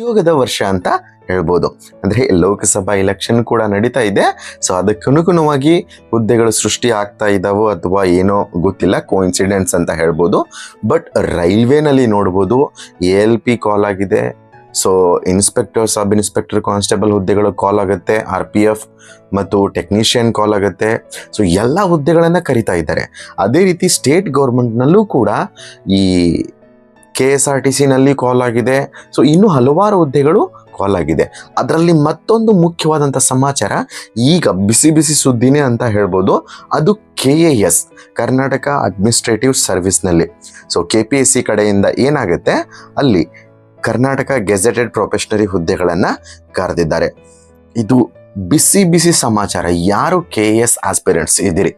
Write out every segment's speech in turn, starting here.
ಉದ್ಯೋಗದ ವರ್ಷ ಅಂತ ಹೇಳ್ಬೋದು. ಅಂದರೆ ಲೋಕಸಭಾ ಎಲೆಕ್ಷನ್ ಕೂಡ ನಡೀತಾ ಇದೆ. ಸೊ ಅದಕ್ಕನುಗುಣವಾಗಿ ಹುದ್ದೆಗಳು ಸೃಷ್ಟಿ ಆಗ್ತಾ ಇದ್ದಾವೋ ಅಥವಾ ಏನೋ ಗೊತ್ತಿಲ್ಲ ಕೋಇನ್ಸಿಡೆನ್ಸ್ ಅಂತ ಹೇಳ್ಬೋದು. ಬಟ್ ರೈಲ್ವೆನಲ್ಲಿ ನೋಡ್ಬೋದು ಎ ಎಲ್ ಪಿ ಕಾಲ್ ಆಗಿದೆ. So inspector sub inspector constable ಹುದ್ದೆಗಳು ಕಾಲ್ ಆಗುತ್ತೆ. ಆರ್ ಪಿ ಎಫ್ ಮತ್ತು ಟೆಕ್ನಿಷಿಯನ್ ಕಾಲ್ ಆಗುತ್ತೆ. ಸೊ ಎಲ್ಲ ಹುದ್ದೆಗಳನ್ನು ಕರಿತಾ ಇದ್ದಾರೆ. ಅದೇ ರೀತಿ ಸ್ಟೇಟ್ ಗೌರ್ಮೆಂಟ್ನಲ್ಲೂ ಕೂಡ ಈ ಕೆ ಎಸ್ ಆರ್ ಟಿ ಸಿನಲ್ಲಿ ಕಾಲ್ ಆಗಿದೆ. ಸೊ ಇನ್ನೂ ಹಲವಾರು ಹುದ್ದೆಗಳು ಕಾಲ್ ಆಗಿದೆ. ಅದರಲ್ಲಿ ಮತ್ತೊಂದು ಮುಖ್ಯವಾದಂಥ ಸಮಾಚಾರ, ಈಗ ಬಿಸಿ ಬಿಸಿ ಸುದ್ದಿನೇ ಅಂತ ಹೇಳ್ಬೋದು. ಅದು K A S Karnataka administrative ಸರ್ವಿಸ್ನಲ್ಲಿ so K P S C ಕಡೆಯಿಂದ ಏನಾಗುತ್ತೆ? ಅಲ್ಲಿ ಕರ್ನಾಟಕ ಗೆಜೆಟೆಡ್ ಪ್ರೊಫೆಷನರಿ ಹುದ್ದೆಗಳನ್ನು ಕರೆದಿದ್ದಾರೆ. ಇದು ಬಿಸಿ ಬಿಸಿ ಸಮಾಚಾರ. ಯಾರು ಕೆ ಎಸ್ ಆಸ್ಪಿರೆಂಟ್ಸ್ ಇದ್ದೀರಿ?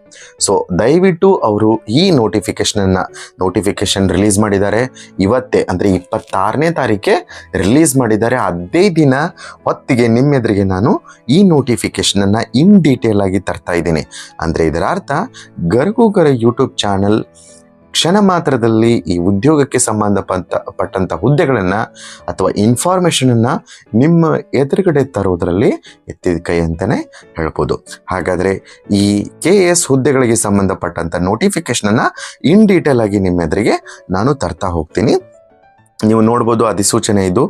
ಸೊ ದಯವಿಟ್ಟು ಅವರು ಈ ನೋಟಿಫಿಕೇಶನನ್ನು ನೋಟಿಫಿಕೇಶನ್ ರಿಲೀಸ್ ಮಾಡಿದ್ದಾರೆ. ಇವತ್ತೇ, ಅಂದರೆ ಇಪ್ಪತ್ತಾರನೇ ತಾರೀಕೆ ರಿಲೀಸ್ ಮಾಡಿದ್ದಾರೆ. ಅದೇ ದಿನ ಹೊತ್ತಿಗೆ ನಿಮ್ಮೆದುರಿಗೆ ನಾನು ಈ ನೋಟಿಫಿಕೇಶನನ್ನು ಇನ್ ಡೀಟೇಲ್ ಆಗಿ ತರ್ತಾ ಇದ್ದೀನಿ. ಅಂದರೆ ಇದರ ಅರ್ಥ ಗರ್ಗುಗರ ಯೂಟ್ಯೂಬ್ ಚಾನಲ್ ಕ್ಷಣ ಮಾತ್ರದಲ್ಲಿ ಈ ಉದ್ಯೋಗಕ್ಕೆ ಸಂಬಂಧಪಟ್ಟ ಪಟ್ಟಂಥ ಹುದ್ದೆಗಳನ್ನು ಅಥವಾ ಇನ್ಫಾರ್ಮೇಷನನ್ನು ನಿಮ್ಮ ಎದುರುಗಡೆ ತರೋದರಲ್ಲಿ ಎತ್ತಿದ ಕೈ ಅಂತಲೇ ಹೇಳ್ಬೋದು. ಹಾಗಾದರೆ ಈ ಕೆ ಎಸ್ ಹುದ್ದೆಗಳಿಗೆ ಸಂಬಂಧಪಟ್ಟಂಥ ನೋಟಿಫಿಕೇಶನನ್ನು ಇನ್ ಡೀಟೇಲ್ ಆಗಿ ನಿಮ್ಮ ಎದುರಿಗೆ ನಾನು ತರ್ತಾ ಹೋಗ್ತೀನಿ. ನೀವು ನೋಡ್ಬೋದು ಅಧಿಸೂಚನೆ ಇದು.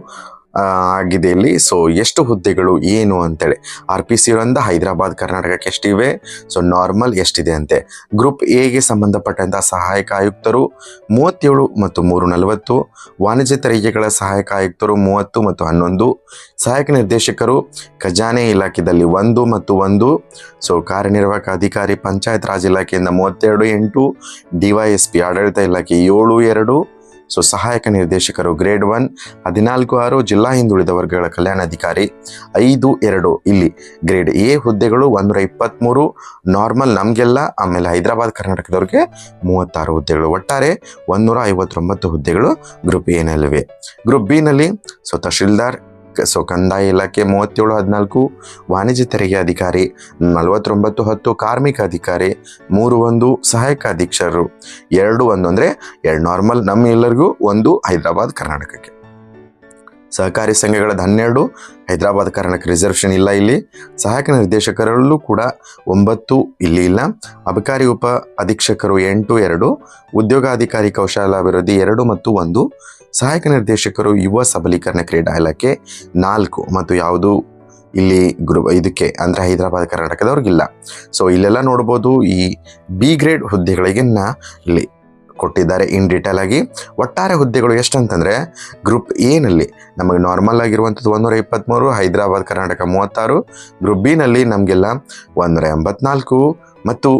ಆಗಿದೆ ಇಲ್ಲಿ. ಸೊ ಎಷ್ಟು ಹುದ್ದೆಗಳು, ಏನು ಅಂತೇಳಿ. ಆರ್ ಪಿ ಸಿ ಅವರಿಂದ ಹೈದರಾಬಾದ್, ಕರ್ನಾಟಕಕ್ಕೆ ಎಷ್ಟಿವೆ? ಸೊ ನಾರ್ಮಲ್ ಎಷ್ಟಿದೆ ಅಂತೆ. ಗ್ರೂಪ್ ಎಗೆ ಸಂಬಂಧಪಟ್ಟಂಥ ಸಹಾಯಕ ಆಯುಕ್ತರು ಮೂವತ್ತೇಳು ಮತ್ತು ಮೂರು ನಲವತ್ತು. ವಾಣಿಜ್ಯ ತೆರಿಗೆಗಳ ಸಹಾಯಕ ಆಯುಕ್ತರು ಮೂವತ್ತು ಮತ್ತು ಹನ್ನೊಂದು. ಸಹಾಯಕ ನಿರ್ದೇಶಕರು ಖಜಾನೆ ಇಲಾಖೆಯಲ್ಲಿ ಒಂದು ಮತ್ತು ಒಂದು. ಸೊ ಕಾರ್ಯನಿರ್ವಾಹಕ ಅಧಿಕಾರಿ ಪಂಚಾಯತ್ ರಾಜ್ ಇಲಾಖೆಯಿಂದ ಮೂವತ್ತೆರಡು, ಎಂಟು. ಡಿವೈಎಸ್ಪಿ ಆಡಳಿತ ಇಲಾಖೆ ಏಳು, ಎರಡು. ಸೊ ಸಹಾಯಕ ನಿರ್ದೇಶಕರು ಗ್ರೇಡ್ ಒನ್, ಹದಿನಾಲ್ಕು, ಆರು ಜಿಲ್ಲಾ ಹಿಂದುಳಿದ ವರ್ಗಗಳ ಕಲ್ಯಾಣಾಧಿಕಾರಿ, ಐದು, ಎರಡು ಇಲ್ಲಿ ಗ್ರೇಡ್ ಎ ಹುದ್ದೆಗಳು ಒಂದೂರ ಇಪ್ಪತ್ತ್ಮೂರು ನಾರ್ಮಲ್ ನಮಗೆಲ್ಲ, ಆಮೇಲೆ ಹೈದರಾಬಾದ್ ಕರ್ನಾಟಕದವ್ರಿಗೆ ಮೂವತ್ತಾರು ಹುದ್ದೆಗಳು. ಒಟ್ಟಾರೆ ಒಂದೂರ ಐವತ್ತೊಂಬತ್ತು ಹುದ್ದೆಗಳು ಗ್ರೂಪ್ ಎನಲ್ಲಿವೆ. ಗ್ರೂಪ್ ಬಿನಲ್ಲಿ ಸೊ ತಹಶೀಲ್ದಾರ್ ಸೊ ಕಂದಾಯ ಇಲಾಖೆ ಮೂವತ್ತೇಳು ಹದಿನಾಲ್ಕು, ವಾಣಿಜ್ಯ ತೆರಿಗೆ ಅಧಿಕಾರಿ ನಲವತ್ತೊಂಬತ್ತು ಹತ್ತು, ಕಾರ್ಮಿಕ ಅಧಿಕಾರಿ ಮೂರು ಒಂದು, ಸಹಾಯಕ ಅಧೀಕ್ಷರು ಎರಡು ಒಂದು, ಅಂದರೆ ಎರಡು ನಾರ್ಮಲ್ ನಮ್ಮ ಎಲ್ಲರಿಗೂ ಒಂದು ಹೈದರಾಬಾದ್, ಕರ್ನಾಟಕಕ್ಕೆ. ಸಹಕಾರಿ ಸಂಘಗಳ ಹನ್ನೆರಡು, ಹೈದರಾಬಾದ್, ಕರ್ನಾಟಕ ರಿಸರ್ವೇಷನ್ ಇಲ್ಲ ಇಲ್ಲಿ. ಸಹಾಯಕ ನಿರ್ದೇಶಕರಲ್ಲೂ ಕೂಡ ಒಂಬತ್ತು ಇಲ್ಲಿ ಇಲ್ಲ. ಅಬಕಾರಿ ಉಪ, ಅಧೀಕ್ಷಕರು ಎಂಟು, ಎರಡು. ಉದ್ಯೋಗಾಧಿಕಾರಿ ಕೌಶಲಾಭಿವೃದ್ಧಿ ಎರಡು ಮತ್ತು ಒಂದು. ಸಹಾಯಕ ನಿರ್ದೇಶಕರು ಯುವ ಸಬಲೀಕರಣ ಕ್ರೀಡಾ ಇಲಾಖೆ ನಾಲ್ಕು ಮತ್ತು ಯಾವುದು ಇಲ್ಲಿ ಗುರು, ಇದಕ್ಕೆ ಅಂದರೆ ಹೈದರಾಬಾದ್, ಕರ್ನಾಟಕದವ್ರಿಗಿಲ್ಲ. ಸೊ ಇಲ್ಲೆಲ್ಲ ನೋಡ್ಬೋದು ಈ ಬಿ ಗ್ರೇಡ್ ಹುದ್ದೆಗಳಿಗೆ ಇಲ್ಲಿ ಕೊಟ್ಟಿದ್ದಾರೆ ಇನ್ ಡೀಟೇಲ್ ಆಗಿ. ಒಟ್ಟಾರೆ ಹುದ್ದೆಗಳು ಎಷ್ಟಂತಂದರೆ ಗ್ರೂಪ್ ಎನಲ್ಲಿ ನಮಗೆ ನಾರ್ಮಲ್ ಆಗಿರುವಂಥದ್ದು ಒಂದೂರ ಇಪ್ಪತ್ತ್ಮೂರು ಹೈದರಾಬಾದ್, ಕರ್ನಾಟಕ ಮೂವತ್ತಾರು ಗ್ರೂಪ್ ಬಿನಲ್ಲಿ ನಮಗೆಲ್ಲ ಒಂದೂರ ಎಂಬತ್ನಾಲ್ಕು ಮತ್ತು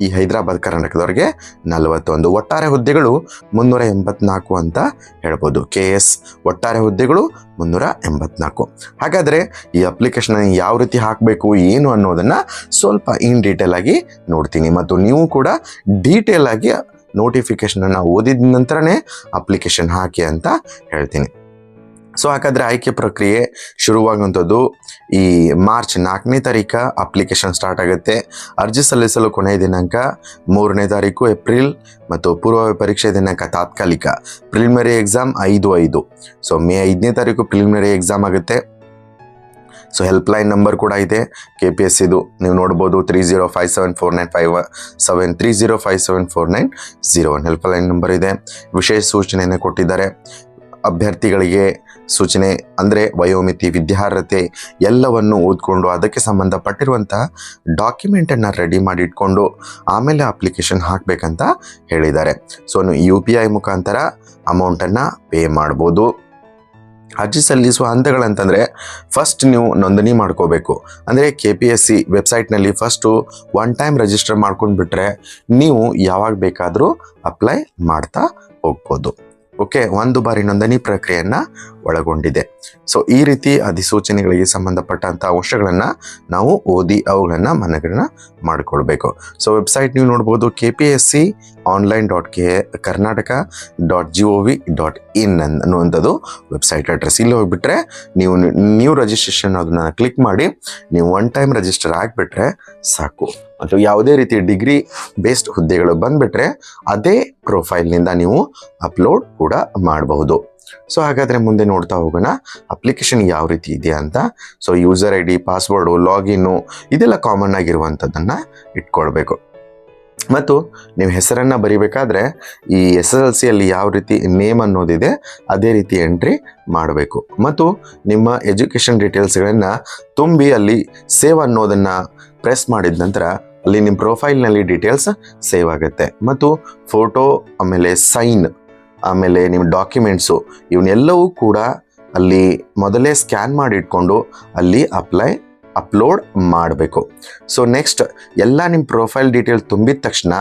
ಈ ಹೈದರಾಬಾದ್ ಕರ್ನಾಟಕದವ್ರಿಗೆ ನಲವತ್ತೊಂದು. ಒಟ್ಟಾರೆ ಹುದ್ದೆಗಳು ಮುನ್ನೂರ ಎಂಬತ್ನಾಲ್ಕು ಅಂತ ಹೇಳ್ಬೋದು. ಕೆ ಎಸ್ ಒಟ್ಟಾರೆ ಹುದ್ದೆಗಳು ಮುನ್ನೂರ ಎಂಬತ್ನಾಲ್ಕು. ಹಾಗಾದರೆ ಈ ಅಪ್ಲಿಕೇಶನ್ ಯಾವ ರೀತಿ ಹಾಕಬೇಕು, ಏನು ಅನ್ನೋದನ್ನು ಸ್ವಲ್ಪ ಇನ್ ಡೀಟೇಲ್ ಆಗಿ ನೋಡ್ತೀನಿ. ಮತ್ತು ನೀವು ಕೂಡ ಡೀಟೇಲ್ ಆಗಿ ನೋಟಿಫಿಕೇಶನನ್ನು ಓದಿದ ನಂತರನೇ ಅಪ್ಲಿಕೇಶನ್ ಹಾಕಿ ಅಂತ ಹೇಳ್ತೀನಿ. ಸೊ ಹಾಗಾದರೆ ಆಯ್ಕೆ ಪ್ರಕ್ರಿಯೆ ಶುರುವಾಗುವಂಥದ್ದು ಈ ಮಾರ್ಚ್ ನಾಲ್ಕನೇ ತಾರೀಕು ಅಪ್ಲಿಕೇಶನ್ ಸ್ಟಾರ್ಟ್ ಆಗುತ್ತೆ. ಅರ್ಜಿ ಸಲ್ಲಿಸಲು ಕೊನೆಯ ದಿನಾಂಕ ಮೂರನೇ ತಾರೀಕು ಏಪ್ರಿಲ್ ಮತ್ತು ಪೂರ್ವ ಪರೀಕ್ಷೆ ದಿನಾಂಕ ತಾತ್ಕಾಲಿಕ ಪ್ರಿಲಿಮಿನರಿ ಎಕ್ಸಾಮ್ ಐದು ಐದು. ಸೊ ಮೇ ಐದನೇ ತಾರೀಕು ಪ್ರಿಲಿಮಿನರಿ ಎಕ್ಸಾಮ್ ಆಗುತ್ತೆ. ಸೊ ಹೆಲ್ಪ್ಲೈನ್ ನಂಬರ್ ಕೂಡ ಇದೆ. ಕೆ ಪಿ ಎಸ್ ಇದು ನೀವು ನೋಡ್ಬೋದು three zero five seven four nine five seven three zero five seven four nine zero one helpline number ಇದೆ. ವಿಶೇಷ ಸೂಚನೆಯನ್ನು ಕೊಟ್ಟಿದ್ದಾರೆ. ಅಭ್ಯರ್ಥಿಗಳಿಗೆ ಸೂಚನೆ, ಅಂದರೆ ವಯೋಮಿತಿ, ವಿದ್ಯಾರ್ಹತೆ ಎಲ್ಲವನ್ನು ಓದ್ಕೊಂಡು ಅದಕ್ಕೆ ಸಂಬಂಧಪಟ್ಟಿರುವಂಥ ಡಾಕ್ಯುಮೆಂಟನ್ನು ರೆಡಿ ಮಾಡಿ ಇಟ್ಕೊಂಡು ಆಮೇಲೆ ಅಪ್ಲಿಕೇಶನ್ ಹಾಕಬೇಕಂತ ಹೇಳಿದ್ದಾರೆ. ಸೊ ಯು ಪಿ ಐ ಮುಖಾಂತರ ಅಮೌಂಟನ್ನು ಪೇ ಮಾಡ್ಬೋದು. ಅರ್ಜಿ ಸಲ್ಲಿಸುವ ಹಂತಗಳಂತಂದರೆ ಫಸ್ಟ್ ನೀವು ನೋಂದಣಿ ಮಾಡ್ಕೋಬೇಕು. ಅಂದರೆ ಕೆ ಪಿ ಎಸ್ ಸಿ ವೆಬ್ಸೈಟ್ನಲ್ಲಿ ಫಸ್ಟು ಒನ್ ಟೈಮ್ ರಿಜಿಸ್ಟರ್ ಮಾಡ್ಕೊಂಡು ಬಿಟ್ಟರೆ ನೀವು ಯಾವಾಗ ಬೇಕಾದರೂ ಅಪ್ಲೈ ಮಾಡ್ತಾ ಹೋಗ್ಬೋದು. ಓಕೆ, ಒಂದು ಬಾರಿ ನೋಂದಣಿ ಪ್ರಕ್ರಿಯೆಯನ್ನು ಒಳಗೊಂಡಿದೆ. ಸೊ ಈ ರೀತಿ ಅಧಿಸೂಚನೆಗಳಿಗೆ ಸಂಬಂಧಪಟ್ಟಂಥ ಅಂಶಗಳನ್ನು ನಾವು ಓದಿ ಅವುಗಳನ್ನು ಮನಗಳನ್ನ ಮಾಡಿಕೊಳ್ಬೇಕು. ಸೊ ವೆಬ್ಸೈಟ್ ನೀವು ನೋಡ್ಬೋದು K P S C online dot K Karnataka dot G O V dot in ಅನ್ನುವಂಥದ್ದು ವೆಬ್ಸೈಟ್ ಅಡ್ರೆಸ್ ಇಲ್ಲಿ ಹೋಗಿಬಿಟ್ರೆ ನೀವು ನ್ಯೂ ರಿಜಿಸ್ಟ್ರೇಷನ್ ಅದನ್ನು ಕ್ಲಿಕ್ ಮಾಡಿ, ನೀವು ಒನ್ ಟೈಮ್ ರಿಜಿಸ್ಟರ್ ಆಗಿಬಿಟ್ರೆ ಸಾಕು. ಮತ್ತು ಯಾವುದೇ ರೀತಿ ಡಿಗ್ರಿ ಬೇಸ್ಡ್ ಹುದ್ದೆಗಳು ಬಂದ್ಬಿಟ್ರೆ ಅದೇ ಪ್ರೊಫೈಲ್ನಿಂದ ನೀವು ಅಪ್ಲೋಡ್ ಕೂಡ ಮಾಡಬಹುದು. ಸೊ ಹಾಗಾದ್ರೆ ಮುಂದೆ ನೋಡ್ತಾ ಹೋಗೋಣ ಅಪ್ಲಿಕೇಶನ್ ಯಾವ ರೀತಿ ಇದೆ ಅಂತ. So user I D password login ಇದೆಲ್ಲ ಕಾಮನ್ ಆಗಿರುವಂಥದ್ದನ್ನು ಇಟ್ಕೊಳ್ಬೇಕು. ಮತ್ತು ನೀವು ಹೆಸರನ್ನ ಬರಿಬೇಕಾದ್ರೆ ಈ ಎಸ್ ಎಸ್ ಎಲ್ ಸಿಯಲ್ಲಿ ಯಾವ ರೀತಿ ನೇಮ್ ಅನ್ನೋದಿದೆ ಅದೇ ರೀತಿ ಎಂಟ್ರಿ ಮಾಡಬೇಕು. ಮತ್ತು ನಿಮ್ಮ ಎಜುಕೇಷನ್ ಡೀಟೇಲ್ಸ್ಗಳನ್ನು ತುಂಬಿ ಅಲ್ಲಿ ಸೇವ್ ಅನ್ನೋದನ್ನ ಪ್ರೆಸ್ ಮಾಡಿದ ನಂತರ ಅಲ್ಲಿ ನಿಮ್ಮ ಪ್ರೊಫೈಲ್ನಲ್ಲಿ ಡೀಟೇಲ್ಸ್ ಸೇವ್ ಆಗುತ್ತೆ. ಮತ್ತು ಫೋಟೋ ಆಮೇಲೆ ಸೈನ್ ಆಮೇಲೆ ನಿಮ್ಮ ಡಾಕ್ಯುಮೆಂಟ್ಸು ಇವನ್ನೆಲ್ಲವೂ ಕೂಡ ಅಲ್ಲಿ ಮೊದಲೇ ಸ್ಕ್ಯಾನ್ ಮಾಡಿ ಇಟ್ಕೊಂಡು ಅಲ್ಲಿ ಅಪ್ಲೈ ಅಪ್ಲೋಡ್ ಮಾಡಬೇಕು. ಸೊ ನೆಕ್ಸ್ಟ್ ಎಲ್ಲ ನಿಮ್ಮ ಪ್ರೊಫೈಲ್ ಡೀಟೇಲ್ ತುಂಬಿದ ತಕ್ಷಣ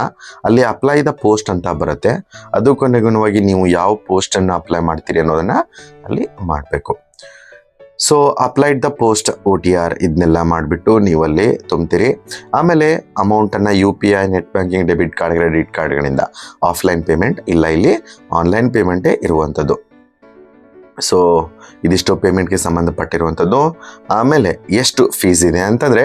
ಅಲ್ಲಿ ಅಪ್ಲೈ ದ ಪೋಸ್ಟ್ ಅಂತ ಬರುತ್ತೆ. ಅದಕ್ಕನುಗುಣವಾಗಿ ನೀವು ಯಾವ ಪೋಸ್ಟನ್ನು ಅಪ್ಲೈ ಮಾಡ್ತೀರಿ ಅನ್ನೋದನ್ನು ಅಲ್ಲಿ ಮಾಡಬೇಕು. So applied the post O T R ಇದನ್ನೆಲ್ಲ ಮಾಡಿಬಿಟ್ಟು ನೀವಲ್ಲಿ ತುಂಬ್ತೀರಿ. ಆಮೇಲೆ ಅಮೌಂಟನ್ನು U P I net banking debit card credit ಕಾರ್ಡ್ಗಳಿಂದ offline payment ಇಲ್ಲ ಇಲ್ಲಿ ಆನ್ಲೈನ್ ಪೇಮೆಂಟೇ ಇರುವಂಥದ್ದು. ಸೊ ಇದಿಷ್ಟು ಪೇಮೆಂಟ್ಗೆ ಸಂಬಂಧಪಟ್ಟಿರುವಂಥದ್ದು. ಆಮೇಲೆ ಎಷ್ಟು ಫೀಸ್ ಇದೆ ಅಂತಂದರೆ,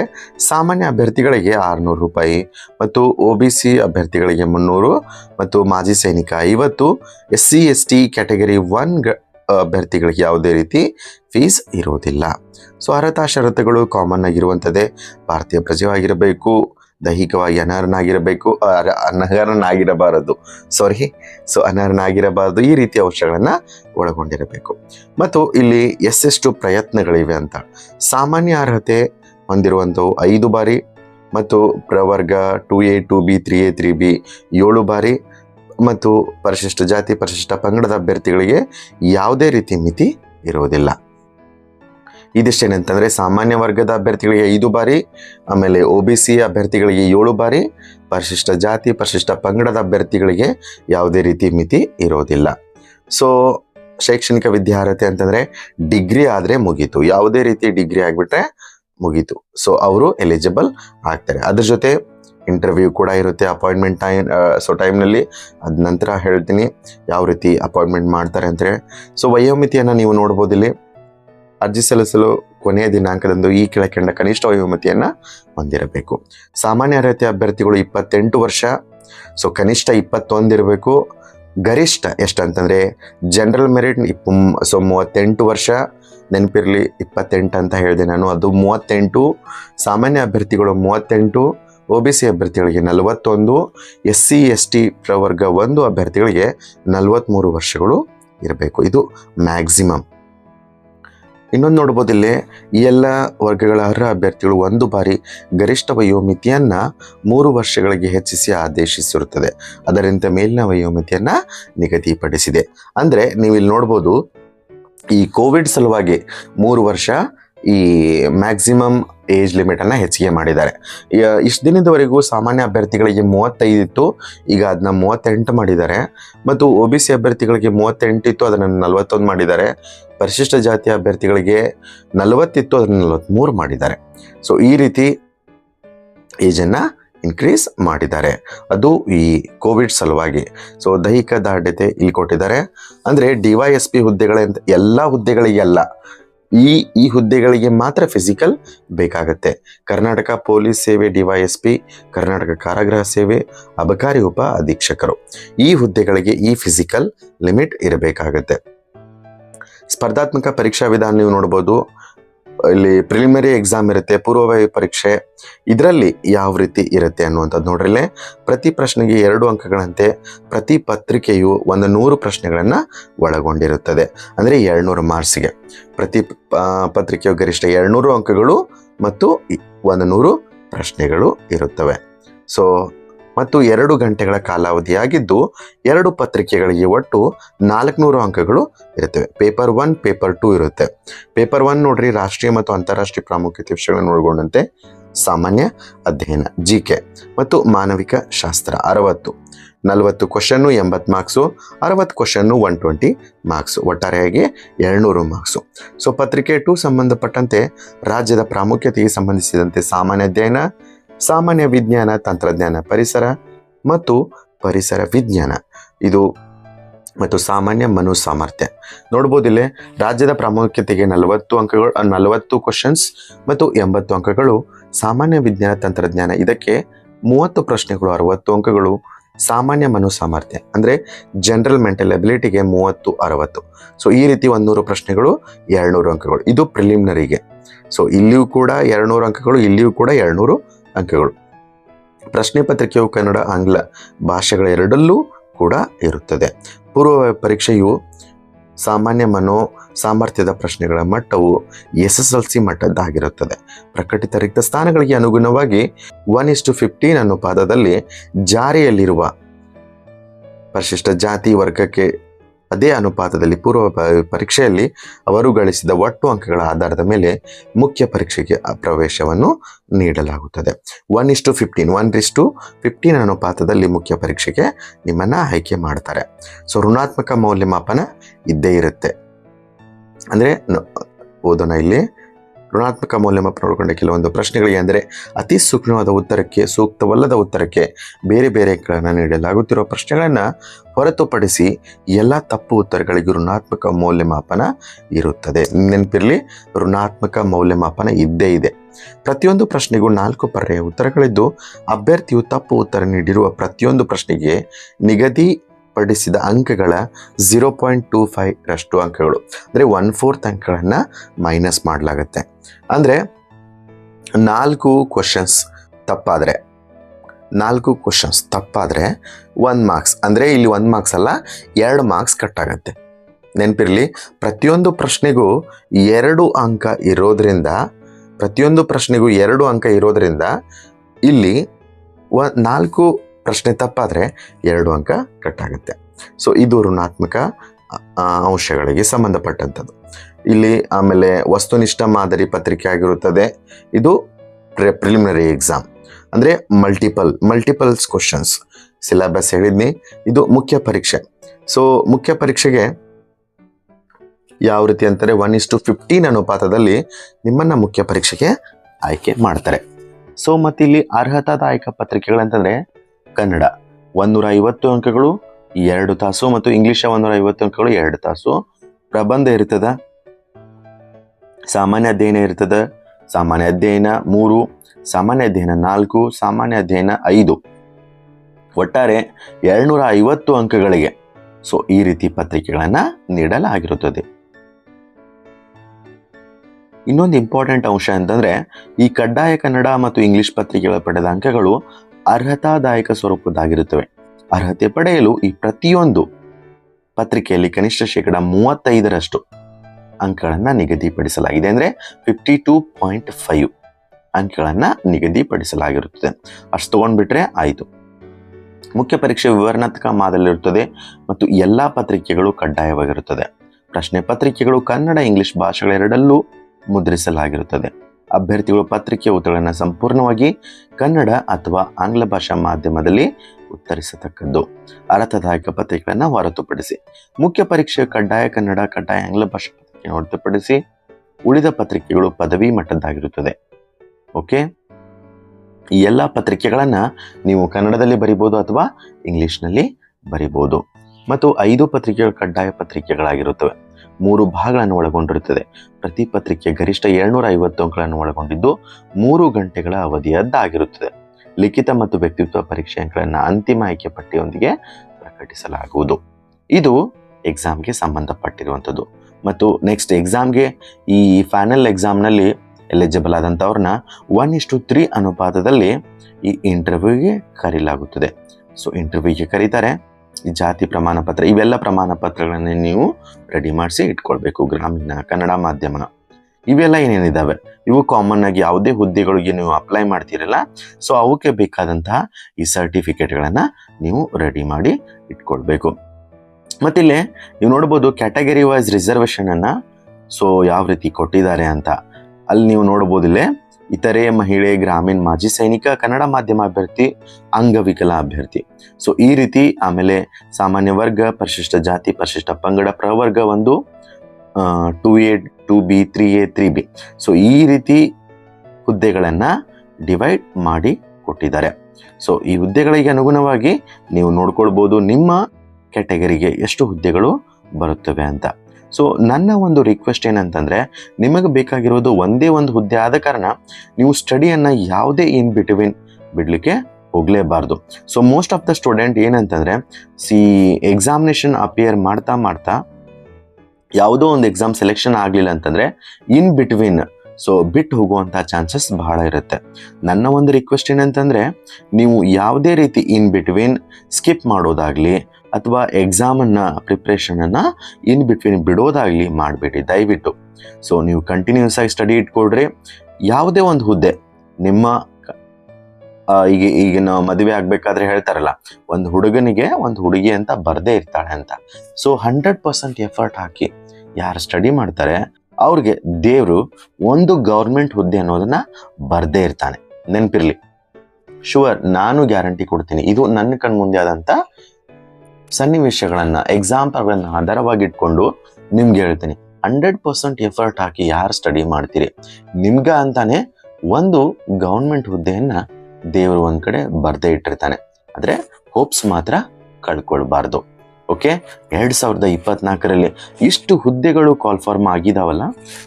ಸಾಮಾನ್ಯ ಅಭ್ಯರ್ಥಿಗಳಿಗೆ ಆರುನೂರು ರೂಪಾಯಿ ಮತ್ತು ಒ ಬಿ ಸಿ ಅಭ್ಯರ್ಥಿಗಳಿಗೆ ಮುನ್ನೂರು ಮತ್ತು ಮಾಜಿ ಸೈನಿಕ ಐವತ್ತು S C S T category one ಅಭ್ಯರ್ಥಿಗಳಿಗೆ ಯಾವುದೇ ರೀತಿ ಫೀಸ್ ಇರುವುದಿಲ್ಲ. ಸೊ ಅರ್ಹತಾ ಷರತ್ತುಗಳು ಕಾಮನ್ ಆಗಿರುವಂಥದ್ದೇ ಭಾರತೀಯ ಪ್ರಜೆಯಾಗಿರಬೇಕು, ದೈಹಿಕವಾಗಿ ಅನರ್ಹನಾಗಿರಬೇಕು ಅನರ್ಹನಾಗಿರಬಾರದು. Sorry so ಅನರ್ಹನಾಗಿರಬಾರದು. ಈ ರೀತಿಯ ಅಂಶಗಳನ್ನು ಒಳಗೊಂಡಿರಬೇಕು. ಮತ್ತು ಇಲ್ಲಿ ಎಷ್ಟೆಷ್ಟು ಪ್ರಯತ್ನಗಳಿವೆ ಅಂತ. ಸಾಮಾನ್ಯ ಅರ್ಹತೆ ಹೊಂದಿರುವಂಥವು ಐದು ಬಾರಿ ಮತ್ತು ಪ್ರವರ್ಗ two A two B three A three B ಏಳು ಬಾರಿ ಮತ್ತು ಪರಿಶಿಷ್ಟ ಜಾತಿ, ಪರಿಶಿಷ್ಟ ಪಂಗಡದ ಅಭ್ಯರ್ಥಿಗಳಿಗೆ ಯಾವುದೇ ರೀತಿ ಮಿತಿ ಇರುವುದಿಲ್ಲ. ಇದಿಷ್ಟೇನಂತಂದರೆ ಸಾಮಾನ್ಯ ವರ್ಗದ ಅಭ್ಯರ್ಥಿಗಳಿಗೆ ಐದು ಬಾರಿ, ಆಮೇಲೆ ಒ ಬಿ ಸಿ ಅಭ್ಯರ್ಥಿಗಳಿಗೆ ಏಳು ಬಾರಿ, ಪರಿಶಿಷ್ಟ ಜಾತಿ, ಪರಿಶಿಷ್ಟ ಪಂಗಡದ ಅಭ್ಯರ್ಥಿಗಳಿಗೆ ಯಾವುದೇ ರೀತಿ ಮಿತಿ ಇರೋದಿಲ್ಲ ಸೊ ಶೈಕ್ಷಣಿಕ ವಿದ್ಯಾರ್ಹತೆ ಅಂತಂದರೆ ಡಿಗ್ರಿ ಆದರೆ ಮುಗೀತು. ಯಾವುದೇ ರೀತಿ ಡಿಗ್ರಿ ಆಗಿಬಿಟ್ರೆ ಮುಗೀತು. ಸೊ ಅವರು ಎಲಿಜಿಬಲ್ ಆಗ್ತಾರೆ. ಅದ್ರ ಜೊತೆ ಇಂಟರ್ವ್ಯೂ ಕೂಡ ಇರುತ್ತೆ ಅಪಾಯಿಂಟ್ಮೆಂಟ್ ಟೈಮ್ ಸೊ ಟೈಮ್ನಲ್ಲಿ ಅದ ನಂತರ ಹೇಳ್ತೀನಿ ಯಾವ ರೀತಿ ಅಪಾಯಿಂಟ್ಮೆಂಟ್ ಮಾಡ್ತಾರೆ ಅಂತೇಳಿ ಸೊ ವಯೋಮಿತಿಯನ್ನು ನೀವು ನೋಡ್ಬೋದು ಇಲ್ಲಿ. ಅರ್ಜಿ ಸಲ್ಲಿಸಲು ಕೊನೆಯ ದಿನಾಂಕದಂದು ಈ ಕೆಳಕಂಡ ಕನಿಷ್ಠ ವಯೋಮಿತಿಯನ್ನು ಹೊಂದಿರಬೇಕು. ಸಾಮಾನ್ಯ ಅರ್ಹತೆ ಅಭ್ಯರ್ಥಿಗಳು ಇಪ್ಪತ್ತೆಂಟು ವರ್ಷ ಸೊ ಕನಿಷ್ಠ ಇಪ್ಪತ್ತೊಂದಿರಬೇಕು ಗರಿಷ್ಠ ಎಷ್ಟಂತಂದರೆ ಜನರಲ್ ಮೆರಿಟ್ ಇಪ್ಪ ಸೊ ಮೂವತ್ತೆಂಟು ವರ್ಷ, ನೆನಪಿರಲಿ ಇಪ್ಪತ್ತೆಂಟು ಅಂತ ಹೇಳಿದೆ ನಾನು. ಅದು ಮೂವತ್ತೆಂಟು, ಸಾಮಾನ್ಯ ಅಭ್ಯರ್ಥಿಗಳು ಮೂವತ್ತೆಂಟು ಒ ಬಿ ಸಿ ಅಭ್ಯರ್ಥಿಗಳಿಗೆ ನಲವತ್ತೊಂದು, ಎಸ್ ಸಿ, ಎಸ್ ಟಿ ಪ್ರವರ್ಗ ಒಂದು ಅಭ್ಯರ್ಥಿಗಳಿಗೆ ನಲವತ್ತ್ಮೂರು ವರ್ಷಗಳು ಇರಬೇಕು. ಇದು ಮ್ಯಾಕ್ಸಿಮಮ್. ಇನ್ನೊಂದು ನೋಡ್ಬೋದು ಇಲ್ಲಿ, ಈ ಎಲ್ಲ ವರ್ಗಗಳ ಅರ್ಹ ಅಭ್ಯರ್ಥಿಗಳು ಒಂದು ಬಾರಿ ಗರಿಷ್ಠ ವಯೋಮಿತಿಯನ್ನು ಮೂರು ವರ್ಷಗಳಿಗೆ ಹೆಚ್ಚಿಸಿ ಆದೇಶಿಸಿರುತ್ತದೆ. ಅದರಿಂದ ಮೇಲಿನ ವಯೋಮಿತಿಯನ್ನು ನಿಗದಿಪಡಿಸಿದೆ. ಅಂದರೆ ನೀವು ಇಲ್ಲಿ ನೋಡ್ಬೋದು, ಈ ಕೋವಿಡ್ ಸಲುವಾಗಿ ಮೂರು ವರ್ಷ ಈ ಮ್ಯಾಕ್ಸಿಮಮ್ ಏಜ್ ಲಿಮಿಟನ್ನು ಹೆಚ್ಚಿಗೆ ಮಾಡಿದ್ದಾರೆ. ಇಷ್ಟು ದಿನದವರೆಗೂ ಸಾಮಾನ್ಯ ಅಭ್ಯರ್ಥಿಗಳಿಗೆ ಮೂವತ್ತೈದು ಇತ್ತು, ಈಗ ಅದನ್ನ ಮೂವತ್ತೆಂಟು ಮಾಡಿದ್ದಾರೆ. ಮತ್ತು ಒ ಬಿ ಸಿ ಅಭ್ಯರ್ಥಿಗಳಿಗೆ ಮೂವತ್ತೆಂಟು ಇತ್ತು, ಅದನ್ನು ನಲವತ್ತೊಂದು ಮಾಡಿದ್ದಾರೆ. ಪರಿಶಿಷ್ಟ ಜಾತಿ ಅಭ್ಯರ್ಥಿಗಳಿಗೆ ನಲವತ್ತಿತ್ತು, ಅದನ್ನು ನಲವತ್ತ್ಮೂರು ಮಾಡಿದ್ದಾರೆ. ಸೊ ಈ ರೀತಿ ಏಜನ್ನು ಇನ್ಕ್ರೀಸ್ ಮಾಡಿದ್ದಾರೆ. ಅದು ಈ ಕೋವಿಡ್ ಸಲುವಾಗಿ. ಸೊ ದೈಹಿಕ ದಾಢ್ಯತೆ ಇಲ್ಲಿ ಕೊಟ್ಟಿದ್ದಾರೆ. ಅಂದರೆ ಡಿ ವೈ ಎಸ್ ಪಿ ಹುದ್ದೆಗಳ ಎಲ್ಲ ಹುದ್ದೆಗಳಿಗೆ ಅಲ್ಲ. ಈ ಈ ಹುದ್ದೆಗಳಿಗೆ ಮಾತ್ರ ಫಿಸಿಕಲ್ ಬೇಕಾಗತ್ತೆ. ಕರ್ನಾಟಕ ಪೊಲೀಸ್ ಸೇವೆ ಡಿವೈಎಸ್ಪಿ ಕರ್ನಾಟಕ ಕಾರಾಗೃಹ ಸೇವೆ, ಅಬಕಾರಿ ಉಪ ಅಧೀಕ್ಷಕರು. ಈ ಹುದ್ದೆಗಳಿಗೆ ಈ ಫಿಸಿಕಲ್ ಲಿಮಿಟ್ ಇರಬೇಕಾಗತ್ತೆ. ಸ್ಪರ್ಧಾತ್ಮಕ ಪರೀಕ್ಷಾ ವಿಧಾನ ನೀವು ನೋಡ್ಬೋದು. ಇಲ್ಲಿ ಪ್ರಿಲಿಮಿನರಿ ಎಕ್ಸಾಮ್ ಇರುತ್ತೆ ಪೂರ್ವಭಾವಿ ಪರೀಕ್ಷೆ. ಇದರಲ್ಲಿ ಯಾವ ರೀತಿ ಇರುತ್ತೆ ಅನ್ನುವಂಥದ್ದು ನೋಡ್ರಲ್ಲೇ ಪ್ರತಿ ಪ್ರಶ್ನೆಗೆ ಎರಡು ಅಂಕಗಳಂತೆ, ಪ್ರತಿ ಪತ್ರಿಕೆಯು ಒಂದು ನೂರು ಪ್ರಶ್ನೆಗಳನ್ನು ಒಳಗೊಂಡಿರುತ್ತದೆ. ಅಂದರೆ ಎರಡುನೂರು ಮಾರ್ಕ್ಸಿಗೆ ಪ್ರತಿ ಪತ್ರಿಕೆಯು ಗರಿಷ್ಠ ಎರಡುನೂರು ಅಂಕಗಳು ಮತ್ತು ಒಂದು ನೂರು ಪ್ರಶ್ನೆಗಳು ಇರುತ್ತವೆ. ಸೊ ಮತ್ತು ಎರಡು ಗಂಟೆಗಳ ಕಾಲಾವಧಿಯಾಗಿದ್ದು ಎರಡು ಪತ್ರಿಕೆಗಳಿಗೆ ಒಟ್ಟು ನಾಲ್ಕುನೂರು ಅಂಕಗಳು ಇರುತ್ತವೆ. ಪೇಪರ್ ಒನ್, ಪೇಪರ್ ಟೂ ಇರುತ್ತೆ. ಪೇಪರ್ ಒನ್ ನೋಡ್ರಿ, ರಾಷ್ಟ್ರೀಯ ಮತ್ತು ಅಂತಾರಾಷ್ಟ್ರೀಯ ಪ್ರಾಮುಖ್ಯತೆ ವಿಷಯಗಳನ್ನು ಒಳಗೊಂಡಂತೆ ಸಾಮಾನ್ಯ ಅಧ್ಯಯನ, ಜಿ ಕೆ ಮತ್ತು ಮಾನವಿಕ ಶಾಸ್ತ್ರ ಅರವತ್ತು. ನಲವತ್ತು ಕ್ವಶನ್ನು ಎಂಬತ್ತು ಮಾರ್ಕ್ಸು, ಅರವತ್ತು ಕ್ವಶನ್ನು ಒನ್ ಟ್ವೆಂಟಿ ಮಾರ್ಕ್ಸು, ಒಟ್ಟಾರೆಯಾಗಿ ಎರಡುನೂರು ಮಾರ್ಕ್ಸು. ಸೊ, ಪತ್ರಿಕೆ ಟು ಸಂಬಂಧಪಟ್ಟಂತೆ ರಾಜ್ಯದ ಪ್ರಾಮುಖ್ಯತೆಗೆ ಸಂಬಂಧಿಸಿದಂತೆ ಸಾಮಾನ್ಯ ಅಧ್ಯಯನ ಸಾಮಾನ್ಯ ವಿಜ್ಞಾನ, ತಂತ್ರಜ್ಞಾನ, ಪರಿಸರ ಮತ್ತು ಪರಿಸರ ವಿಜ್ಞಾನ. ಇದು ಮತ್ತು ಸಾಮಾನ್ಯ ಮನು ಸಾಮರ್ಥ್ಯ. ನೋಡ್ಬೋದಿಲ್ಲೇ ರಾಜ್ಯದ ಪ್ರಾಮುಖ್ಯತೆಗೆ ನಲವತ್ತು ಅಂಕಗಳು, ನಲವತ್ತು ಕ್ವಶನ್ಸ್ ಮತ್ತು ಎಂಬತ್ತು ಅಂಕಗಳು ಸಾಮಾನ್ಯ ವಿಜ್ಞಾನ, ತಂತ್ರಜ್ಞಾನ. ಇದಕ್ಕೆ ಮೂವತ್ತು ಪ್ರಶ್ನೆಗಳು, ಅರವತ್ತು ಅಂಕಗಳು ಸಾಮಾನ್ಯ ಮನು ಸಾಮರ್ಥ್ಯ. ಅಂದರೆ ಜನರಲ್ ಮೆಂಟಲ್ ಎಬಿಲಿಟಿಗೆ ಮೂವತ್ತು, ಅರವತ್ತು. ಸೊ ಈ ರೀತಿ ಒಂದೂರು ಪ್ರಶ್ನೆಗಳು, ಎರಡುನೂರು ಅಂಕಗಳು. ಇದು ಪ್ರಿಲಿಮಿನರಿಗೆ ಸೊ ಇಲ್ಲಿಯೂ ಕೂಡ ಎರಡುನೂರು ಅಂಕಗಳು, ಇಲ್ಲಿಯೂ ಕೂಡ ಎರಡುನೂರು ಅಂಕಗಳು. ಪ್ರಶ್ನೆ ಪತ್ರಿಕೆಯು ಕನ್ನಡ, ಆಂಗ್ಲ ಭಾಷೆಗಳ ಎರಡಲ್ಲೂ ಕೂಡ ಇರುತ್ತದೆ. ಪೂರ್ವ ಪರೀಕ್ಷೆಯು ಸಾಮಾನ್ಯ ಮನೋ ಸಾಮರ್ಥ್ಯದ ಪ್ರಶ್ನೆಗಳ ಮಟ್ಟವು ಎಸ್ ಎಸ್ ಎಲ್ ಸಿ ಮಟ್ಟದ್ದಾಗಿರುತ್ತದೆ. ಪ್ರಕಟಿತ ರಿಕ್ತ ಸ್ಥಾನಗಳಿಗೆ ಅನುಗುಣವಾಗಿ ಒನ್ ಇಸ್ ಟು ಫಿಫ್ಟೀನ್ ಅನುಪಾತದಲ್ಲಿ ಜಾರಿಯಲ್ಲಿರುವ ಪರಿಶಿಷ್ಟ ಜಾತಿ ವರ್ಗಕ್ಕೆ ಅದೇ ಅನುಪಾತದಲ್ಲಿ ಪೂರ್ವ ಪರೀಕ್ಷೆಯಲ್ಲಿ ಅವರು ಗಳಿಸಿದ ಒಟ್ಟು ಅಂಕಗಳ ಆಧಾರದ ಮೇಲೆ ಮುಖ್ಯ ಪರೀಕ್ಷೆಗೆ ಪ್ರವೇಶವನ್ನು ನೀಡಲಾಗುತ್ತದೆ. One is to fifteen one is to fifteen ಅನುಪಾತದಲ್ಲಿ ಮುಖ್ಯ ಪರೀಕ್ಷೆಗೆ ನಿಮ್ಮನ್ನ ಆಯ್ಕೆ ಮಾಡ್ತಾರೆ. ಸೊ ಋಣಾತ್ಮಕ ಮೌಲ್ಯಮಾಪನ ಇದ್ದೇ ಇರುತ್ತೆ. ಅಂದರೆ ಓದೋಣ ಇಲ್ಲಿ. ಋಣಾತ್ಮಕ ಮೌಲ್ಯಮಾಪನ ಕೆಲವೊಂದು ಪ್ರಶ್ನೆಗಳಿಗೆ ಅಂದರೆ ಅತಿ ಸೂಕ್ಷ್ಮವಾದ ಉತ್ತರಕ್ಕೆ, ಸೂಕ್ತವಲ್ಲದ ಉತ್ತರಕ್ಕೆ ಬೇರೆ ಬೇರೆಗಳನ್ನು ನೀಡಲಾಗುತ್ತಿರುವ ಪ್ರಶ್ನೆಗಳನ್ನು ಹೊರತುಪಡಿಸಿ ಎಲ್ಲ ತಪ್ಪು ಉತ್ತರಗಳಿಗೆ ಋಣಾತ್ಮಕ ಮೌಲ್ಯಮಾಪನ ಇರುತ್ತದೆ. ನೆನಪಿರಲಿ, ಋಣಾತ್ಮಕ ಮೌಲ್ಯಮಾಪನ ಇದ್ದೇ ಇದೆ. ಪ್ರತಿಯೊಂದು ಪ್ರಶ್ನೆಗೂ ನಾಲ್ಕು ಪರ್ಯಾಯ ಉತ್ತರಗಳಿದ್ದು, ಅಭ್ಯರ್ಥಿಯು ತಪ್ಪು ಉತ್ತರ ನೀಡಿರುವ ಪ್ರತಿಯೊಂದು ಪ್ರಶ್ನೆಗೆ ನಿಗದಿಪಡಿಸಿದ ಅಂಕಗಳ ಝೀರೋ ಪಾಯಿಂಟ್ ಟೂ ಫೈವ್ ರಷ್ಟು ಅಂಕಗಳು. ಅಂದರೆ ಒನ್ ಫೋರ್ತ್ ಅಂಕಗಳನ್ನು ಮೈನಸ್ ಮಾಡಲಾಗುತ್ತೆ. ಅಂದರೆ ನಾಲ್ಕು ಕ್ವಶನ್ಸ್ ತಪ್ಪಾದರೆ, ನಾಲ್ಕು ಕ್ವಶನ್ಸ್ ತಪ್ಪಾದರೆ ಒಂದು ಮಾರ್ಕ್ಸ್ ಅಂದರೆ ಇಲ್ಲಿ ಒಂದು ಮಾರ್ಕ್ಸ್ ಅಲ್ಲ, ಎರಡು ಮಾರ್ಕ್ಸ್ ಕಟ್ ಆಗುತ್ತೆ. ನೆನಪಿರಲಿ, ಪ್ರತಿಯೊಂದು ಪ್ರಶ್ನೆಗೂ ಎರಡು ಅಂಕ ಇರೋದರಿಂದ, ಪ್ರತಿಯೊಂದು ಪ್ರಶ್ನೆಗೂ ಎರಡು ಅಂಕ ಇರೋದರಿಂದ ಇಲ್ಲಿ ಒ ನಾಲ್ಕು ಪ್ರಶ್ನೆ ತಪ್ಪಾದರೆ ಎರಡು ಅಂಕ ಕಟ್ ಆಗುತ್ತೆ ಸೊ ಇದು ಋಣಾತ್ಮಕ ಅಂಶಗಳಿಗೆ ಸಂಬಂಧಪಟ್ಟಂಥದ್ದು. ಇಲ್ಲಿ ಆಮೇಲೆ ವಸ್ತುನಿಷ್ಠ ಮಾದರಿ ಪತ್ರಿಕೆ ಆಗಿರುತ್ತದೆ. ಇದು ಪ್ರಿಲಿಮಿನರಿ ಎಕ್ಸಾಮ್ ಅಂದರೆ ಮಲ್ಟಿಪಲ್ ಮಲ್ಟಿಪಲ್ಸ್ ಕ್ವಶನ್ಸ್ ಸಿಲೆಬಸ್ ಹೇಳಿದ್ನಿ. ಇದು ಮುಖ್ಯ ಪರೀಕ್ಷೆ. ಸೊ ಮುಖ್ಯ ಪರೀಕ್ಷೆಗೆ ಯಾವ ರೀತಿ ಅಂತಾರೆ? ಒನ್ ಇಸ್ ಟು ಫಿಫ್ಟೀನ್ ಅನುಪಾತದಲ್ಲಿ ನಿಮ್ಮನ್ನು ಮುಖ್ಯ ಪರೀಕ್ಷೆಗೆ ಆಯ್ಕೆ ಮಾಡ್ತಾರೆ. ಸೊ ಮತ್ತಿಲ್ಲಿ ಅರ್ಹತಾದಾಯಕ ಪತ್ರಿಕೆಗಳಂತಂದ್ರೆ ಕನ್ನಡ. ಒಂದೂರ ಐವತ್ತು ಅಂಕಗಳು, ಎರಡು ತಾಸು ಮತ್ತು ಇಂಗ್ಲಿಷ ಒಂದೂರ ಐವತ್ತು ಅಂಕಗಳು, ಎರಡು ತಾಸು. ಪ್ರಬಂಧ ಇರ್ತದ? ಸಾಮಾನ್ಯ ಅಧ್ಯಯನ ಇರ್ತದ? ಸಾಮಾನ್ಯ ಅಧ್ಯಯನ ಮೂರು, ಸಾಮಾನ್ಯ ಅಧ್ಯಯನ ನಾಲ್ಕು, ಸಾಮಾನ್ಯ ಅಧ್ಯಯನ ಐದು. ಒಟ್ಟಾರೆ ಎರಡ್ನೂರ ಐವತ್ತು ಅಂಕಗಳಿಗೆ. ಸೊ ಈ ರೀತಿ ಪತ್ರಿಕೆಗಳನ್ನು ನೀಡಲಾಗಿರುತ್ತದೆ. ಇನ್ನೊಂದು ಇಂಪಾರ್ಟೆಂಟ್ ಅಂಶ ಅಂತಂದ್ರೆ, ಈ ಕಡ್ಡಾಯ ಕನ್ನಡ ಮತ್ತು ಇಂಗ್ಲಿಷ್ ಪತ್ರಿಕೆಗಳ ಪಡೆದ ಅಂಕಗಳು ಅರ್ಹತಾದಾಯಕ ಸ್ವರೂಪದ್ದಾಗಿರುತ್ತವೆ. ಅರ್ಹತೆ ಪಡೆಯಲು ಈ ಪ್ರತಿಯೊಂದು ಪತ್ರಿಕೆಯಲ್ಲಿ ಕನಿಷ್ಠ ಶೇಕಡ ಮೂವತ್ತೈದರಷ್ಟು ಅಂಕಗಳನ್ನು ನಿಗದಿಪಡಿಸಲಾಗಿದೆ ಅಂದರೆ ಫಿಫ್ಟಿ ಟೂ ಪಾಯಿಂಟ್ ಫೈವ್ ಅಂಕಗಳನ್ನು ನಿಗದಿಪಡಿಸಲಾಗಿರುತ್ತದೆ. ಅಷ್ಟು ತೊಗೊಂಡ್ಬಿಟ್ರೆ ಆಯಿತು. ಮುಖ್ಯ ಪರೀಕ್ಷೆ ವಿವರಣಾತ್ಮಕ ಮಾದಲಿರುತ್ತದೆ ಮತ್ತು ಎಲ್ಲ ಪತ್ರಿಕೆಗಳು ಕಡ್ಡಾಯವಾಗಿರುತ್ತದೆ. ಪ್ರಶ್ನೆ ಪತ್ರಿಕೆಗಳು ಕನ್ನಡ, ಇಂಗ್ಲಿಷ್ ಭಾಷೆಗಳೆರಡಲ್ಲೂ ಮುದ್ರಿಸಲಾಗಿರುತ್ತದೆ. ಅಭ್ಯರ್ಥಿಗಳು ಪತ್ರಿಕೆ ಉತ್ತರಗಳನ್ನು ಸಂಪೂರ್ಣವಾಗಿ ಕನ್ನಡ ಅಥವಾ ಆಂಗ್ಲ ಭಾಷಾ ಮಾಧ್ಯಮದಲ್ಲಿ ಉತ್ತರಿಸತಕ್ಕದ್ದು. ಅರ್ಥದಾಯಕ ಪತ್ರಿಕೆಗಳನ್ನು ಹೊರತುಪಡಿಸಿ. ಮುಖ್ಯ ಪರೀಕ್ಷೆ ಕಡ್ಡಾಯ ಕನ್ನಡ, ಕಡ್ಡಾಯ ಆಂಗ್ಲ ಭಾಷಾ ಪತ್ರಿಕೆ ಹೊರತುಪಡಿಸಿ ಉಳಿದ ಪತ್ರಿಕೆಗಳು ಪದವಿ ಮಟ್ಟದ್ದಾಗಿರುತ್ತದೆ. ಓಕೆ? ಈ ಎಲ್ಲ ಪತ್ರಿಕೆಗಳನ್ನು ನೀವು ಕನ್ನಡದಲ್ಲಿ ಬರಿಬೋದು ಅಥವಾ ಇಂಗ್ಲಿಷ್ನಲ್ಲಿ ಬರಿಬೋದು. ಮತ್ತು ಐದು ಪತ್ರಿಕೆಗಳು ಕಡ್ಡಾಯ ಪತ್ರಿಕೆಗಳಾಗಿರುತ್ತವೆ. ಮೂರು ಭಾಗಗಳನ್ನು ಒಳಗೊಂಡಿರುತ್ತದೆ. ಪ್ರತಿ ಪತ್ರಿಕೆ ಗರಿಷ್ಠ ಏಳ್ನೂರ ಐವತ್ತು ಅಂಕಗಳನ್ನು ಒಳಗೊಂಡಿದ್ದು ಮೂರು ಗಂಟೆಗಳ ಅವಧಿಯದ್ದಾಗಿರುತ್ತದೆ. ಲಿಖಿತ ಮತ್ತು ವ್ಯಕ್ತಿತ್ವ ಪರೀಕ್ಷೆ ಅಂಕಗಳನ್ನು ಅಂತಿಮ ಆಯ್ಕೆ ಪಟ್ಟಿಯೊಂದಿಗೆ ಪ್ರಕಟಿಸಲಾಗುವುದು. ಇದು ಎಕ್ಸಾಮ್ಗೆ ಸಂಬಂಧಪಟ್ಟಿರುವಂಥದ್ದು. ಮತ್ತು ನೆಕ್ಸ್ಟ್ ಎಕ್ಸಾಮ್ಗೆ ಈ ಫೈನಲ್ ಎಕ್ಸಾಮ್ನಲ್ಲಿ ಎಲಿಜಿಬಲ್ ಆದಂಥವ್ರನ್ನ ಒನ್ ಇಷ್ಟು ತ್ರೀ ಅನುಪಾತದಲ್ಲಿ ಈ ಇಂಟರ್ವ್ಯೂಗೆ ಕರೀಲಾಗುತ್ತದೆ. ಸೊ ಇಂಟರ್ವ್ಯೂಗೆ ಕರೀತಾರೆ. ಈ ಜಾತಿ ಪ್ರಮಾಣ ಪತ್ರ, ಇವೆಲ್ಲ ಪ್ರಮಾಣ ಪತ್ರಗಳನ್ನು ನೀವು ರೆಡಿ ಮಾಡಿಸಿ ಇಟ್ಕೊಳ್ಬೇಕು ಗ್ರಾಮೀಣ ಕನ್ನಡ ಮಾಧ್ಯಮ ಇವೆಲ್ಲ ಏನೇನಿದ್ದಾವೆ ಇವು ಕಾಮನ್ ಆಗಿ ಯಾವುದೇ ಹುದ್ದೆಗಳಿಗೆ ನೀವು ಅಪ್ಲೈ ಮಾಡ್ತೀರಲ್ಲ ಸೊ ಅವಕ್ಕೆ ಬೇಕಾದಂತಹ ಈ ಸರ್ಟಿಫಿಕೇಟ್ಗಳನ್ನು ನೀವು ರೆಡಿ ಮಾಡಿ ಇಟ್ಕೊಳ್ಬೇಕು. ಮತ್ತಿಲ್ಲಿ ನೀವು ನೋಡ್ಬೋದು ಕ್ಯಾಟಗರಿ ವೈಸ್ ರಿಸರ್ವೇಷನನ್ನು ಸೊ ಯಾವ ರೀತಿ ಕೊಟ್ಟಿದ್ದಾರೆ ಅಂತ. ಅಲ್ಲಿ ನೀವು ನೋಡ್ಬೋದಿಲ್ಲೇ ಇತರೆ ಮಹಿಳೆ ಗ್ರಾಮೀಣ ಮಾಜಿ ಸೈನಿಕ, ಕನ್ನಡ ಮಾಧ್ಯಮ ಅಭ್ಯರ್ಥಿ, ಅಂಗವಿಕಲ ಅಭ್ಯರ್ಥಿ. ಸೊ ಈ ರೀತಿ ಆಮೇಲೆ ಸಾಮಾನ್ಯ ವರ್ಗ, ಪರಿಶಿಷ್ಟ ಜಾತಿ, ಪರಿಶಿಷ್ಟ ಪಂಗಡ, ಪ್ರವರ್ಗ ಒಂದು two A two B three A three B so ಈ ರೀತಿ ಹುದ್ದೆಗಳನ್ನು ಡಿವೈಡ್ ಮಾಡಿ ಕೊಟ್ಟಿದ್ದಾರೆ. ಸೊ ಈ ಹುದ್ದೆಗಳಿಗೆ ಅನುಗುಣವಾಗಿ ನೀವು ನೋಡ್ಕೊಳ್ಬೋದು ನಿಮ್ಮ ಕ್ಯಾಟಗರಿಗೆ ಎಷ್ಟು ಹುದ್ದೆಗಳು ಬರುತ್ತವೆ ಅಂತ. ಸೊ ನನ್ನ ಒಂದು ರಿಕ್ವೆಸ್ಟ್ ಏನಂತಂದರೆ, ನಿಮಗೆ ಬೇಕಾಗಿರೋದು ಒಂದೇ ಒಂದು ಹುದ್ದೆ ಆದ ಕಾರಣ ನೀವು ಸ್ಟಡಿಯನ್ನು ಯಾವುದೇ ಇನ್ ಬಿಟ್ವೀನ್ ಬಿಡಲಿಕ್ಕೆ ಹೋಗಲೇಬಾರ್ದು. So most of the student ಏನಂತಂದರೆ ಸಿ ಎಕ್ಸಾಮಿನೇಷನ್ ಅಪಿಯರ್ ಮಾಡ್ತಾ ಮಾಡ್ತಾ ಯಾವುದೋ ಒಂದು ಎಕ್ಸಾಮ್ ಸೆಲೆಕ್ಷನ್ ಆಗಲಿಲ್ಲ ಅಂತಂದರೆ ಇನ್ ಬಿಟ್ವೀನ್ ಸೊ, ಬಿಟ್ಟು ಹೋಗುವಂಥ ಚಾನ್ಸಸ್ ಬಹಳ ಇರುತ್ತೆ. ನನ್ನ ಒಂದು ರಿಕ್ವೆಸ್ಟ್ ಏನಂತಂದರೆ, ನೀವು ಯಾವುದೇ ರೀತಿ ಇನ್ ಬಿಟ್ವೀನ್ ಸ್ಕಿಪ್ ಮಾಡೋದಾಗ್ಲಿ ಅಥವಾ ಎಕ್ಸಾಮನ್ನು ಪ್ರಿಪ್ರೇಷನನ್ನು ಇನ್ ಬಿಟ್ವೀನ್ ಬಿಡೋದಾಗ್ಲಿ ಮಾಡಬೇಡಿ, ದಯವಿಟ್ಟು. ಸೊ ನೀವು ಕಂಟಿನ್ಯೂಸ್ ಆಗಿ ಸ್ಟಡಿ ಇಟ್ಕೊಳ್ರಿ. ಯಾವುದೇ ಒಂದು ಹುದ್ದೆ, ನಿಮ್ಮ ಈಗ, ಈಗಿನ ಮದುವೆ ಆಗ್ಬೇಕಾದ್ರೆ ಹೇಳ್ತಾರಲ್ಲ, ಒಂದು ಹುಡುಗನಿಗೆ ಒಂದು ಹುಡುಗಿ ಅಂತ ಬರದೇ ಇರ್ತಾಳೆ ಅಂತ. ಸೊ ಹಂಡ್ರೆಡ್ ಪರ್ಸೆಂಟ್ ಎಫರ್ಟ್ ಹಾಕಿ ಯಾರು ಸ್ಟಡಿ ಮಾಡ್ತಾರೆ, ಅವ್ರಿಗೆ ದೇವರು ಒಂದು ಗೌರ್ಮೆಂಟ್ ಹುದ್ದೆ ಅನ್ನೋದನ್ನ ಬರದೇ ಇರ್ತಾನೆ. ನೆನಪಿರ್ಲಿ. ಶುವರ್ ನಾನು ಗ್ಯಾರಂಟಿ ಕೊಡ್ತೀನಿ. ಇದು ನನ್ನ ಕಣ್ಮುಂದೆ ಆದಂತ ಸನ್ನಿವೇಶಗಳನ್ನ ಎಕ್ಸಾಂಪಲ್ಗಳನ್ನು ಆಧಾರವಾಗಿಟ್ಕೊಂಡು ನಿಮ್ಗೆ ಹೇಳ್ತೀನಿ. ಹಂಡ್ರೆಡ್ ಪರ್ಸೆಂಟ್ ಎಫರ್ಟ್ ಹಾಕಿ ಯಾರು ಸ್ಟಡಿ ಮಾಡ್ತೀರಿ? ನಿಮ್ಗೆ ಅಂತಾನೆ ಒಂದು ಗೌರ್ಮೆಂಟ್ ಹುದ್ದೆಯನ್ನ ದೇವರು ಒಂದು ಕಡೆ ಬರ್ದೇ ಇಟ್ಟಿರ್ತಾನೆ. ಆದರೆ ಹೋಪ್ಸ್ ಮಾತ್ರ ಕಳ್ಕೊಳ್ಬಾರ್ದು. ಓಕೆ ಎರಡು ಸಾವಿರದ ಇಪ್ಪತ್ನಾಲ್ಕರಲ್ಲಿ ಇಷ್ಟು ಹುದ್ದೆಗಳು ಕಾಲ್ಫಾರ್ಮ್ ಆಗಿದಾವಲ್ಲ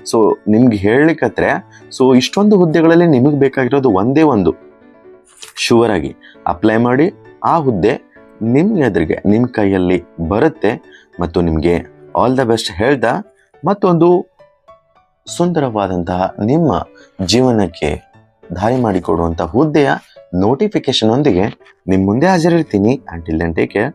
ಸೊ ನಿಮ್ಗೆ ಹೇಳಲಿಕ್ಕತ್ರೆ ಸೊ ಇಷ್ಟೊಂದು ಹುದ್ದೆಗಳಲ್ಲಿ ನಿಮಗೆ ಬೇಕಾಗಿರೋದು ಒಂದೇ ಒಂದು. ಶುವರ್ ಅಪ್ಲೈ ಮಾಡಿ, ಆ ಹುದ್ದೆ ನಿಮ್ಮ ಎದುರಿಗೆ ನಿಮ್ಮ ಕೈಯಲ್ಲಿ ಬರುತ್ತೆ ಮತ್ತು ನಿಮಗೆ ಆಲ್ ದ ಬೆಸ್ಟ್ ಹೇಳ್ದ ಮತ್ತೊಂದು ಸುಂದರವಾದಂತಹ ನಿಮ್ಮ ಜೀವನಕ್ಕೆ ದಾರಿ ಮಾಡಿಕೊಡುವಂಥ ಹುದ್ದೆಯ ನೋಟಿಫಿಕೇಶನ್ ಒಂದಿಗೆ ನಿಮ್ಮ ಮುಂದೆ ಹಾಜರಿರ್ತೀನಿ. Until then take care